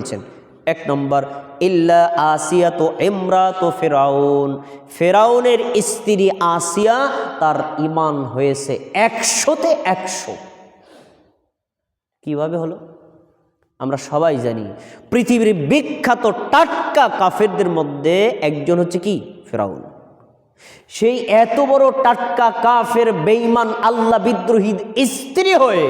বলছেন, এক নম্বর, ইল্লা আসিয়া তো এমরা তো ফেরাউন। ফেরাউনের স্ত্রী আসিয়া তার ইমান হয়েছে একশোতে একশো। কীভাবে হলো? আমরা সবাই জানি, পৃথিবীর বিখ্যাত টাটকা কাফেরদের মধ্যে একজন হচ্ছে কি? ফেরাউন। সেই এত বড় টাটকা কাফের, বেঈমান, আল্লাহ বিদ্রোহী স্ত্রী হয়ে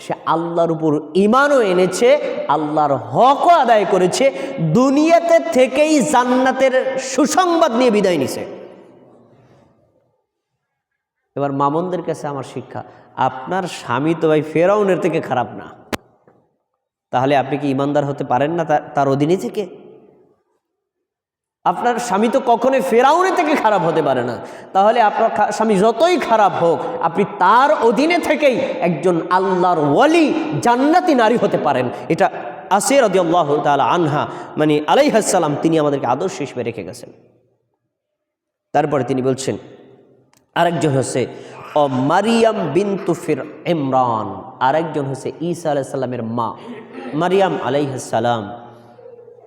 সে আল্লাহর উপর ইমানও এনেছে, আল্লাহর হকও আদায় করেছে, দুনিয়াতে থেকেই জান্নাতের সুসংবাদ নিয়ে বিদায় নিছে। এবার মামনদের কাছে আমার শিক্ষা, আপনার স্বামী তো ভাই ফেরাউনের থেকে খারাপ না। তাহলে আপনি কি ইমানদার হতে পারেন না তার- অধীনে থেকে? আপনার স্বামী তো কখনোই ফেরাউনে থেকে খারাপ হতে পারে না। তাহলে আপনার স্বামী যতই খারাপ হোক, আপনি তার অধীনে থেকেই একজন আল্লাহর ওয়ালি, জান্নাতি নারী হতে পারেন। এটা আসির আল্লাহ তালা আনহা মানে আলাইহাসাল্লাম তিনি আমাদেরকে আদর্শ হিসেবে রেখে গেছেন। তারপরে তিনি বলছেন, আরেকজন হচ্ছে ও মারিয়াম বিন্তু ফির ইমরান। আরেকজন হচ্ছে, ঈসা আলাইসাল্লামের মা। মারিয়াম আলাইহাসাল্লাম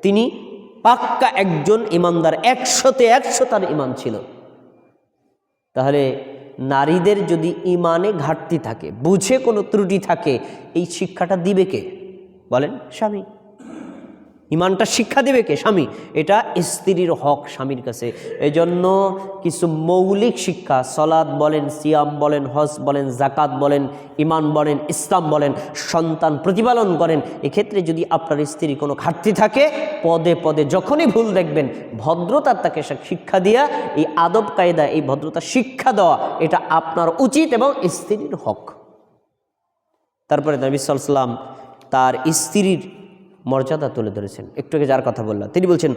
তিনি পাক্কা একজন ইমানদার, একশোতে একশো তার ইমান ছিল। তাহলে নারীদের যদি ইমানে ঘাটতি থাকে, বুঝে কোনো ত্রুটি থাকে, এই শিক্ষাটা দিবে কে? বলেন স্বামী। ইমানটা শিক্ষা দেবে কে? স্বামী। এটা স্ত্রীর হক স্বামীর কাছে। এজন্য কিছু মৌলিক শিক্ষা সলাদ বলেন, সিয়াম বলেন, হজ বলেন জাকাত বলেন ইমান বলেন, ইসলাম বলেন, সন্তান প্রতিপালন করেন, এক্ষেত্রে যদি আপনার স্ত্রী কোনো ঘাটতি থাকে, পদে পদে যখনই ভুল দেখবেন ভদ্রতার তাকে শিক্ষা দিয়া, এই আদব কায়দা, এই ভদ্রতা শিক্ষা দেওয়া, এটা আপনার উচিত এবং স্ত্রীর হক। তারপরে নবী তার স্ত্রীর মর্যাদা তুলে ধরেছেন। একটু আগে যার কথা বললাম, তিনি বলছেন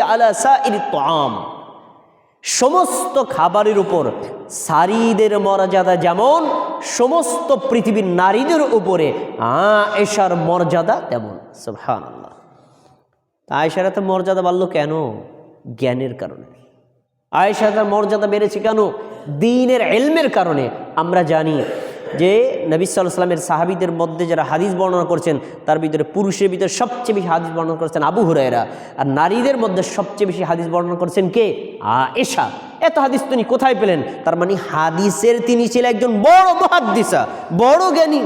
আলা সমস্ত খাবারের উপর সারিদের মর্যাদা যেমন, সমস্ত পৃথিবীর নারীদের উপরে আয়েশার মর্যাদা তেমন। সুবহানাল্লাহ। তা আয়েশার এত মর্যাদা বাড়লো কেন? জ্ঞানের কারণে। আয়েশা তার মর্যাদা বেড়েছে কেন? দিনের এলমের কারণে। আমরা জানি যে নবী সাল্লাহ সাল্লামের সাহাবিদের মধ্যে যারা হাদিস বর্ণনা করছেন, তার ভিতরে পুরুষের ভিতরে সবচেয়ে বেশি হাদিস বর্ণনা করছেন আবু হুরায়রা। আর নারীদের মধ্যে সবচেয়ে বেশি হাদিস বর্ণনা করছেন কে? আয়েশা। এত হাদিস তিনি কোথায় পেলেন? তার মানে হাদিসের তিনি ছিলেন একজন বড় মহাদ্দিসা, বড় জ্ঞানী।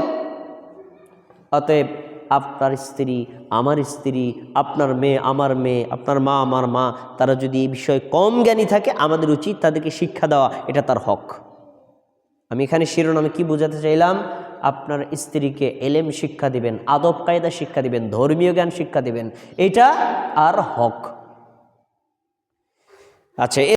অতএব আপনার স্ত্রী, আমার স্ত্রী, আপনার মেয়ে, আমার মেয়ে, আপনার মা, আমার মা, তারা যদি এই বিষয়ে কম জ্ঞানী থাকে, আমাদের উচিত তাদেরকে শিক্ষা দেওয়া, এটা তার হক। আমি এখানে শিরোনামে কি বোঝাতে চাইলাম? আপনার স্ত্রীকে এলেম শিক্ষা দিবেন, আদব কায়দা শিক্ষা দিবেন, ধর্মীয় জ্ঞান শিক্ষা দিবেন। এটা আর হক। আচ্ছা